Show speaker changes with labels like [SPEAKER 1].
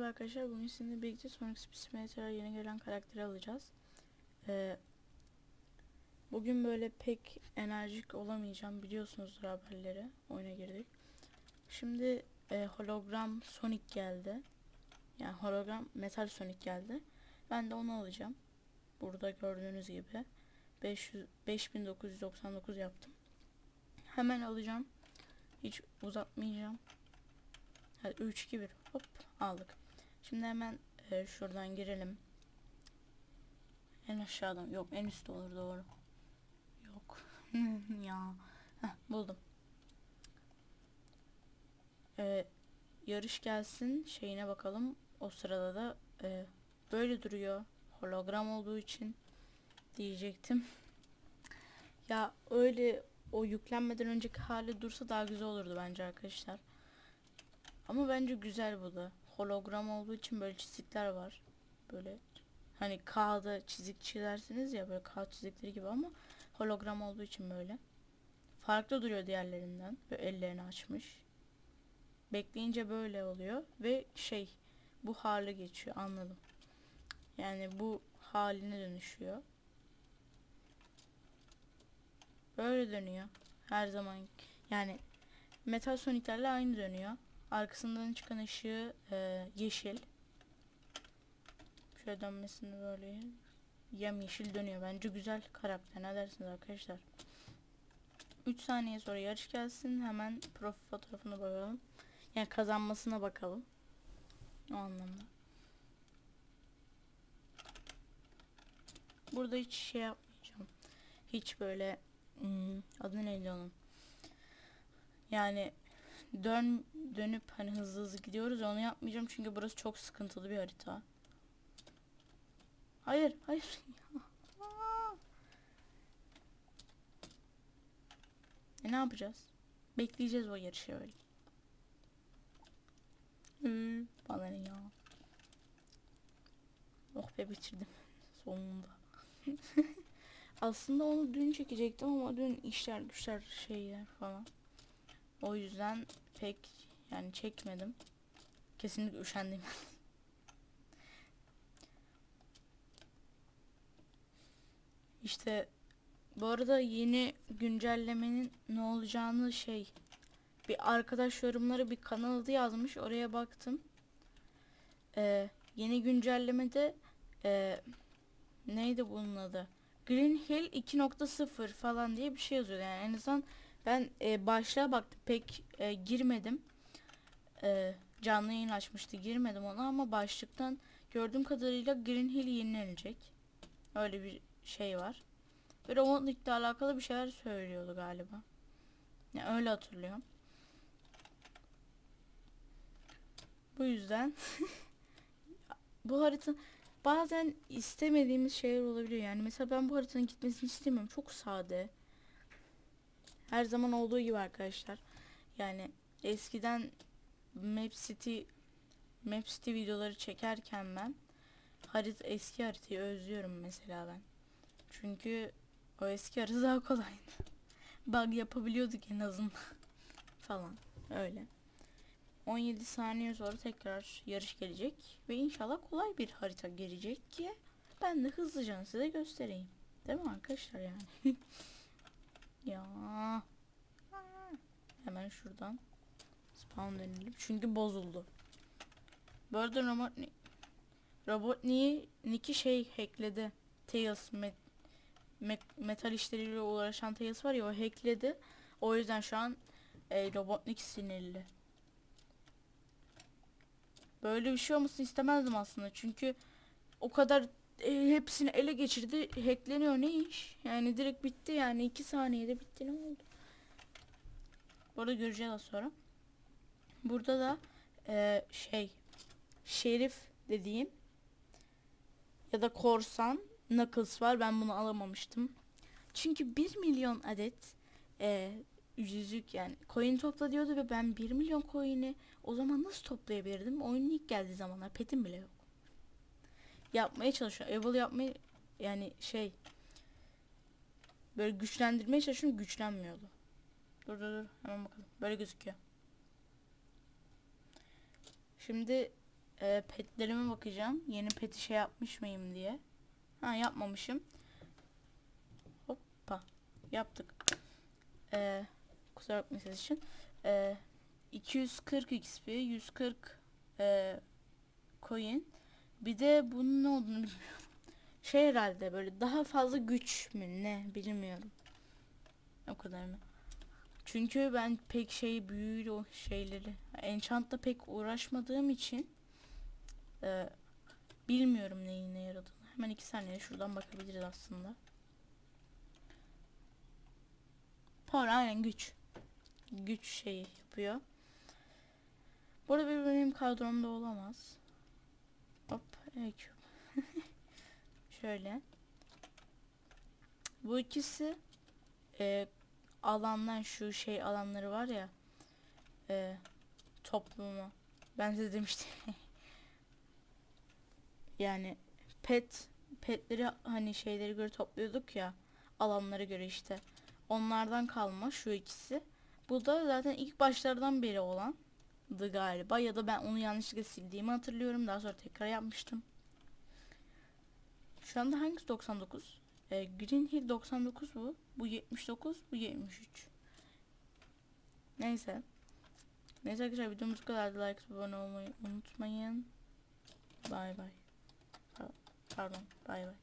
[SPEAKER 1] Merhaba arkadaşlar. Bugün sizinle birlikte Sonic Simulator'a yeni gelen karakteri alacağız. Ee, bugün böyle pek enerjik olamayacağım. Biliyorsunuzdur haberleri. Oyuna girdik. Şimdi e, hologram Sonic geldi. Yani hologram Metal Sonic geldi. Ben de onu alacağım. Burada gördüğünüz gibi 500, 5999 yaptım. Hemen alacağım. Hiç uzatmayacağım. Hadi 3 2 1 hop aldık. Şimdi hemen e, şuradan girelim. En aşağıdan yok en üstte olur doğru. Yok. ya. Heh, buldum. E, yarış gelsin şeyine bakalım. O sırada da e, böyle duruyor. Hologram olduğu için diyecektim. Ya öyle o yüklenmeden önceki hali dursa daha güzel olurdu bence arkadaşlar. Ama bence güzel bu da. Hologram olduğu için böyle çizikler var. Böyle hani kağıda çizik çizersiniz ya böyle kağıt çizikleri gibi ama hologram olduğu için böyle. Farklı duruyor diğerlerinden. Böyle ellerini açmış. Bekleyince böyle oluyor ve şey bu hale geçiyor anladım. Yani bu haline dönüşüyor. Böyle dönüyor. Her zaman yani Metal Sonic'lerle aynı dönüyor. Arkasından çıkan ışığı e, yeşil. Şöyle dönmesini böyle yem yeşil dönüyor. Bence güzel karakter. Ne dersiniz arkadaşlar? 3 saniye sonra yarış gelsin. Hemen profil fotoğrafına bakalım. Yani kazanmasına bakalım. O anlamda. Burada hiç şey yapmayacağım. Hiç böyle hmm, adı neydi onun? Yani dön dönüp hani hızlı hızlı gidiyoruz onu yapmayacağım çünkü burası çok sıkıntılı bir harita. Hayır, hayır. e ne yapacağız? Bekleyeceğiz o yarışı öyle. Bana ne ya. Oh be bitirdim. Sonunda. Aslında onu dün çekecektim ama dün işler güçler şeyler falan. O yüzden pek yani çekmedim. Kesinlikle üşendim. işte bu arada yeni güncellemenin ne olacağını şey bir arkadaş yorumları bir kanal adı yazmış oraya baktım. Ee, yeni güncellemede e, neydi bunun adı? Green Hill 2.0 falan diye bir şey yazıyor yani en azından ben e, başlığa baktım pek e, girmedim. E, canlı yayın açmıştı girmedim ona ama başlıktan gördüğüm kadarıyla Green Hill yenilenecek. Öyle bir şey var. Böyle onunla alakalı bir şeyler söylüyordu galiba. Yani öyle hatırlıyorum. Bu yüzden bu harita bazen istemediğimiz şeyler olabiliyor. Yani mesela ben bu haritanın gitmesini istemiyorum. Çok sade. Her zaman olduğu gibi arkadaşlar. Yani eskiden Map City Map City videoları çekerken ben harita eski haritayı özlüyorum mesela ben. Çünkü o eski harita daha kolaydı. Bug yapabiliyorduk en azından. falan. Öyle. 17 saniye sonra tekrar yarış gelecek ve inşallah kolay bir harita gelecek ki ben de hızlıca size göstereyim. Değil mi arkadaşlar yani? Ya. Hemen şuradan spawn dönelim. Çünkü bozuldu. Bu arada Robotnik Robotnik'i şey hackledi. Tails met, met, metal işleriyle uğraşan Tails var ya o hackledi. O yüzden şu an e, Robotnik sinirli. Böyle bir şey olmasını istemezdim aslında. Çünkü o kadar e, hepsini ele geçirdi. Hackleniyor ne iş? Yani direkt bitti yani. iki saniyede bitti ne oldu? Burada göreceğiz az sonra. Burada da e, şey şerif dediğim ya da korsan Knuckles var. Ben bunu alamamıştım. Çünkü 1 milyon adet e, yüzük yani coin topla diyordu ve ben 1 milyon coin'i o zaman nasıl toplayabilirdim? Oyunun ilk geldiği zamanlar petim bile yok yapmaya çalışıyor. Evil yapmayı yani şey böyle güçlendirmeye çalışıyorum güçlenmiyordu. Dur dur dur hemen bakalım. Böyle gözüküyor. Şimdi e, petlerime bakacağım. Yeni peti şey yapmış mıyım diye. Ha yapmamışım. Hoppa. Yaptık. E, kusura bakmayın için. E, 240 XP, 140 e, coin. Bir de bunun ne olduğunu bilmiyorum. Şey herhalde böyle daha fazla güç mü ne bilmiyorum. O kadarını. Çünkü ben pek şey büyülü o şeyleri enchant'la pek uğraşmadığım için e, bilmiyorum neyin ne yaradığını. Hemen iki saniye şuradan bakabiliriz aslında. Power aynen güç. Güç şeyi yapıyor. Burada bir benim kadromda olamaz. EQ. Şöyle. Bu ikisi e, alandan şu şey alanları var ya e, toplumu. Ben size demiştim. yani pet petleri hani şeyleri göre topluyorduk ya alanlara göre işte. Onlardan kalma şu ikisi. Bu da zaten ilk başlardan beri olan galiba ya da ben onu yanlışlıkla sildiğimi hatırlıyorum. Daha sonra tekrar yapmıştım. Şu anda hangisi 99? Ee, Green Hill 99 bu. Bu 79, bu 73. Neyse. Neyse arkadaşlar videomuz kadar. Like, abone olmayı unutmayın. Bay bay. Pa- Pardon, bay bay.